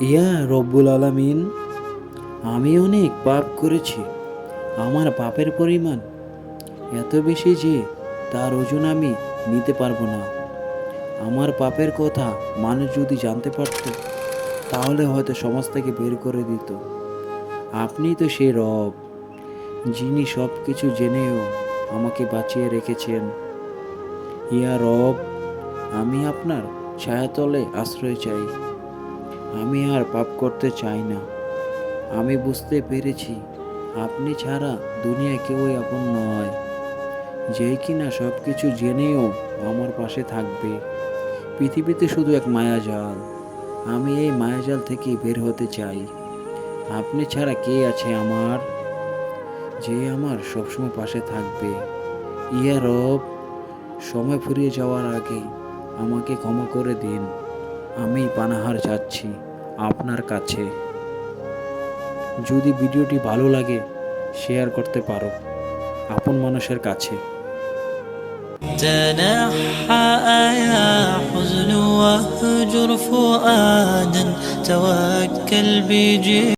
ইয়া রব্বুল আলামিন, আমি অনেক পাপ করেছি, আমার পাপের পরিমাণ এত বেশি যে তার ওজন আমি নিতে পারব না। আমার পাপের কথা মানুষ যদি জানতে পারত, তাহলে হয়তো সমাজ থেকে বের করে দিত। আপনি তো সেই রব, যিনি সব কিছু জেনেও আমাকে বাঁচিয়ে রেখেছেন। ইয়া রব, আমি আপনার ছায়াতলে আশ্রয় চাই। আমি আর পাপ করতে চাই না। আমি বুঝতে পেরেছি, আপনি ছাড়া দুনিয়ায় কেউই আপন নয়। যেই কিনা সব কিছু জেনেও আমার পাশে থাকবে। পৃথিবীতে শুধু এক মায়াজাল। আমি এই মায়াজাল থেকে বের হতে চাই। আপনি ছাড়া কে আছে আমার? যে আমার সবসময় পাশে থাকবে। ইয়া রব, সময় ফুরিয়ে যাওয়ার আগে আমাকে ক্ষমা করে দিন। আমি পানাহার চাচ্ছি আপনার কাছে যদি ভিডিওটি ভালো লাগে শেয়ার করতে পারো আপন মানুষের কাছে تنحى يا حزن واهجر فؤادا توكل بجد